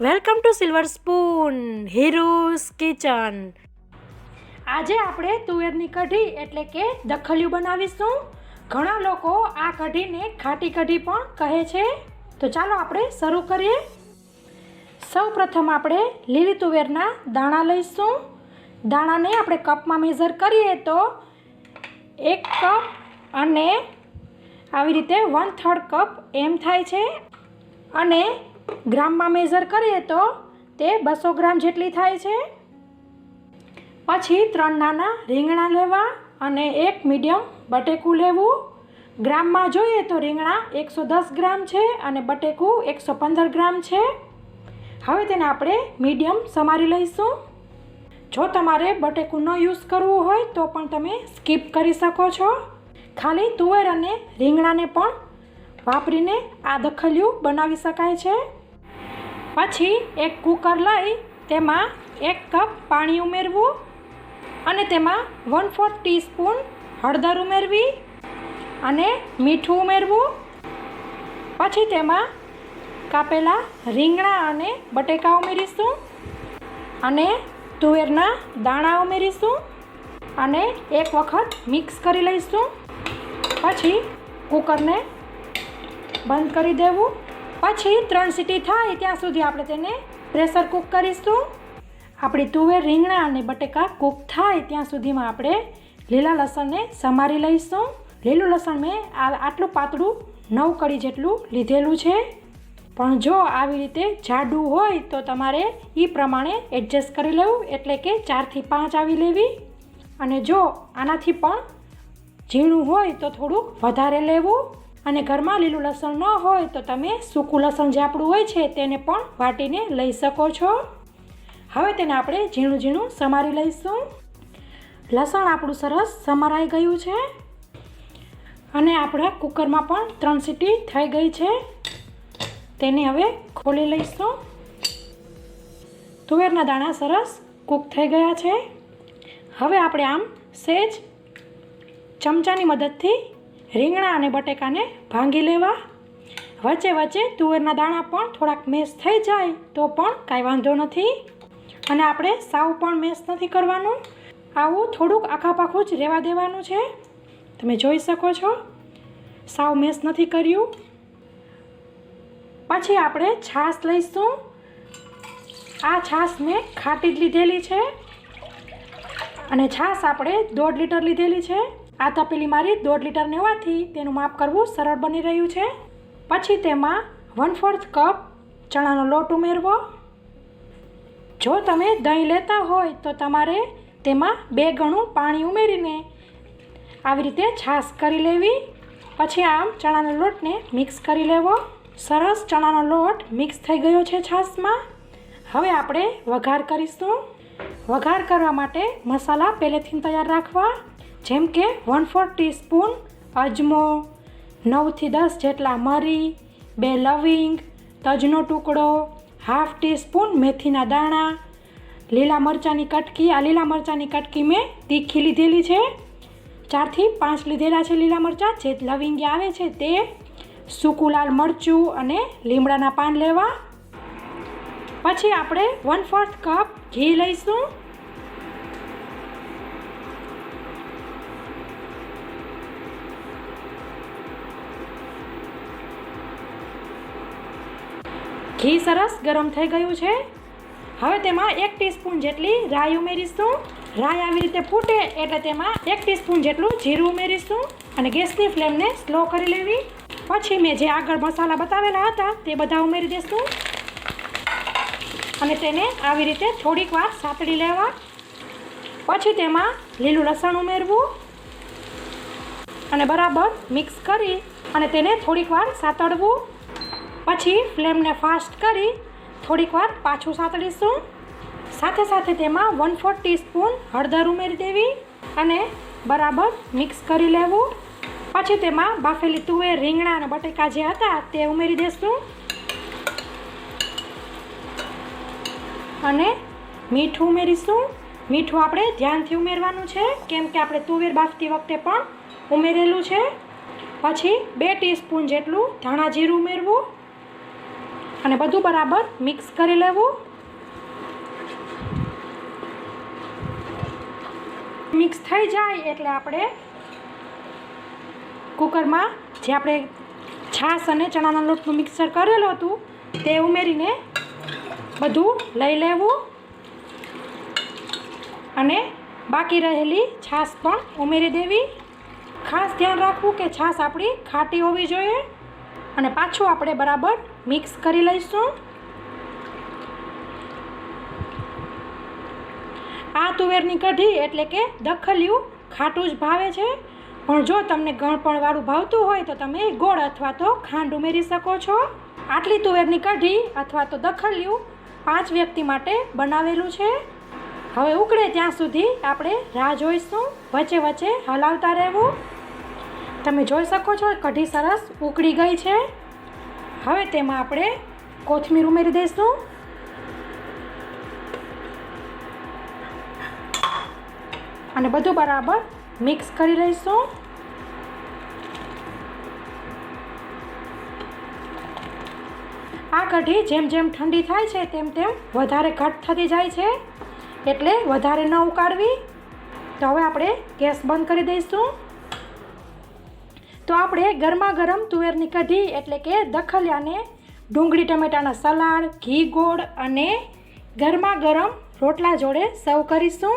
Welcome to silver spoon heroes kitchen. આજે આપણે તુવેરની કઢી એટલે કે દખલિયું બનાવીશું. ઘણા લોકો આ કઢીને ખાટી કઢી પણ કહે છે. તો ચાલો આપણે શરૂ કરીએ. સૌ પ્રથમ આપણે લીલી તુવેરના દાણા લઈશું. દાણાને આપણે કપમાં મેઝર કરીએ તો એક કપ અને આવી રીતે વન થર્ડ કપ એમ થાય છે. અને ગ્રામમાં મેઝર કરીએ તો તે બસો ગ્રામ જેટલી થાય છે. પછી ત્રણ નાના રીંગણા લેવા અને એક મીડિયમ બટેકું લેવું. ગ્રામમાં જોઈએ તો રીંગણા એકસો દસ ગ્રામ છે અને બટેકું એકસો પંદર ગ્રામ છે. હવે તેને આપણે મીડિયમ સમારી લઈશું. જો તમારે બટેકું ન યુઝ કરવું હોય તો પણ તમે સ્કીપ કરી શકો છો. ખાલી તુવેર અને રીંગણાને પણ વાપરીને આ દખલિયું બનાવી શકાય છે. પછી એક કુકર લઈ તેમાં એક કપ પાણી ઉમેરવું અને તેમાં વન ફોર્થ ટીસ્પૂન હળદર ઉમેરવી અને મીઠું ઉમેરવું. પછી તેમાં કાપેલા રીંગણા અને બટેકા ઉમેરીશું અને તુવેરના દાણા ઉમેરીશું અને એક વખત મિક્સ કરી લઈશું. પછી કુકરને બંધ કરી દેવું. પછી ત્રણ સીટી થાય ત્યાં સુધી આપણે તેને પ્રેશર કૂક કરીશું. આપણી તુવેર, રીંગણા અને બટેકા કૂક થાય ત્યાં સુધીમાં આપણે લીલા લસણને સમારી લઈશું. લીલું લસણ મેં આ આટલું પાતળું નવ કડી જેટલું લીધેલું છે. પણ જો આવી રીતે જાડું હોય તો તમારે એ પ્રમાણે એડજસ્ટ કરી લેવું, એટલે કે ચારથી પાંચ આવી લેવી. અને જો આનાથી પણ ઝીણું હોય તો થોડુંક વધારે લેવું. અને ઘરમાં લીલું લસણ ન હોય તો તમે સૂકું લસણ જે આપણું હોય છે તેને પણ વાટીને લઈ શકો છો. હવે તેને આપણે ઝીણું ઝીણું સમારી લઈશું. લસણ આપણું સરસ સમારાઈ ગયું છે. અને આપણા કુકરમાં પણ ત્રણ સીટી થઈ ગઈ છે. તેને હવે ખોલી લઈશું. તુવેરના દાણા સરસ કૂક થઈ ગયા છે. હવે આપણે આમ સેજ ચમચાની મદદથી રીંગણા અને બટેકાને ભાંગી લેવા. વચ્ચે વચ્ચે તુવેરના દાણા પણ થોડાક મેશ થઈ જાય તો પણ કાંઈ વાંધો નથી. અને આપણે સાવ પણ મેશ નથી કરવાનું. આવું થોડુંક આખાપાખું જ રહેવા દેવાનું છે. તમે જોઈ શકો છો, સાવ મેશ નથી કર્યું. પછી આપણે છાશ લઈશું. આ છાશ મેં ખાટી જ લીધેલી છે. અને છાશ આપણે દોઢ લીટર લીધેલી છે. આ તપેલી મારી દોઢ લીટરને હોવાથી તેનું માપ કરવું સરળ બની રહ્યું છે. પછી તેમાં વન ફોર્થ કપ ચણાનો લોટ ઉમેરવો. જો તમે દહીં લેતા હોય તો તમારે તેમાં બે ગણું પાણી ઉમેરીને આવી રીતે છાશ કરી લેવી. પછી આમ ચણાનો લોટને મિક્સ કરી લેવો. સરસ ચણાનો લોટ મિક્સ થઈ ગયો છે છાશમાં. હવે આપણે વઘાર કરીશું. વઘાર કરવા માટે મસાલા પહેલેથી તૈયાર રાખવા. જેમ કે વન ફોર ટીસ્પૂન અજમો, નવથી દસ જેટલા મરી, બે લવિંગ, તજનો ટુકડો, હાફ ટીસ્પૂન મેથીના દાણા, લીલા મરચાંની કટકી. આ લીલા મરચાંની કટકી મેં તીખી લીધેલી છે. ચારથી પાંચ લીધેલા છે લીલા મરચાં. જે લવિંગી આવે છે તે સૂકું લાલ મરચું અને લીમડાના પાન લેવા. પછી આપણે વન ફોર્થ કપ ઘી લઈશું. ઘી સરસ ગરમ થઈ ગયું છે. હવે તેમાં એક ટીસ્પૂન જેટલી રાઈ ઉમેરીશું. રાઈ આવી રીતે ફૂટે એટલે તેમાં એક ટીસ્પૂન જેટલું જીરું ઉમેરીશું અને ગેસની ફ્લેમને સ્લો કરી લેવી. પછી મેં જે આગળ મસાલા બતાવેલા હતા તે બધા ઉમેરી દઈશું અને તેને આવી રીતે થોડીક વાર સાતડી લેવા. પછી તેમાં લીલું લસણ ઉમેરવું. અને બરાબર મિક્સ કરી અને તેને થોડીક વાર સાતળવું પછી ફ્લેમને ફાસ્ટ કરી થોડીક વાર પાછું સાતળીશું સાથે સાથે તેમાં વન ફોર ટીસ્પૂન હળદર ઉમેરી દેવી અને બરાબર મિક્સ કરી લેવું. પછી તેમાં બાફેલી તુવેર, રીંગણા અને બટેકા જે હતા તે ઉમેરી દઈશું અને મીઠું ઉમેરીશું. મીઠું આપણે ધ્યાનથી ઉમેરવાનું છે, કેમ કે આપણે તુવેર બાફતી વખતે પણ ઉમેરેલું છે. પછી બે ટીસ્પૂન જેટલું ધાણા જીરું ઉમેરવું. અને બધું બરાબર મિક્સ કરી લેવું. મિક્સ થઈ જાય એટલે આપણે કુકરમાં જે આપણે છાશ અને ચણાના લોટનું મિક્સર કરેલું હતું, તે ઉમેરીને બધું લઈ લેવું. અને બાકી રહેલી છાશ પણ ઉમેરી દેવી. ખાસ ધ્યાન રાખવું કે છાશ આપણી ખાટી હોવી જોઈએ. અને પાછું આપણે બરાબર મિક્સ કરી લઈશું. આ તુવેરની કઢી એટલે કે દખલિયું ખાટું જ ભાવે છે. પણ જો તમને ગણપણવાળું ભાવતું હોય તો તમે ગોળ અથવા તો ખાંડ ઉમેરી શકો છો. આટલી તુવેરની કઢી અથવા તો દખલિયું પાંચ વ્યક્તિ માટે બનાવેલું છે. હવે ઉકળે ત્યાં સુધી આપણે રાહ જોઈશું, વચ્ચે વચ્ચે હલાવતા રહેવું. તમે જોઈ શકો છો, કઢી સરસ ઉકળી ગઈ છે. હવે તેમાં આપણે કોથમીર ઉમેરી દઈશું. અને બધું બરાબર મિક્સ કરી લઈશું. આ કઢી જેમ જેમ ઠંડી થાય છે તેમ તેમ વધારે ઘટ થતી જાય છે. એટલે વધારે ન ઉકાળવી. તો હવે આપણે ગેસ બંધ કરી દઈશું. તો આપણે ગરમા ગરમ તુવેરની કઢી એટલે કે દખલિયાને, ડુંગળી ટમેટાના સલાડ, ઘી ગોળ અને ગરમા ગરમ રોટલા જોડે સર્વ કરીશું.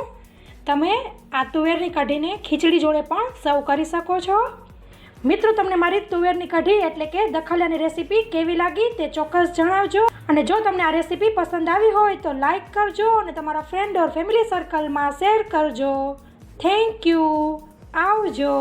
તમે આ તુવેરની કઢીને ખીચડી જોડે પણ સર્વ કરી શકો છો. મિત્રો, તમને મારી તુવેરની કઢી એટલે કે દખલિયાની રેસીપી કેવી લાગી તે ચોક્કસ જણાવજો. અને જો તમને આ રેસીપી પસંદ આવી હોય તો લાઈક કરજો અને તમારા ફ્રેન્ડ ઓર ફેમિલી સર્કલમાં શેર કરજો. Thank you. આવજો.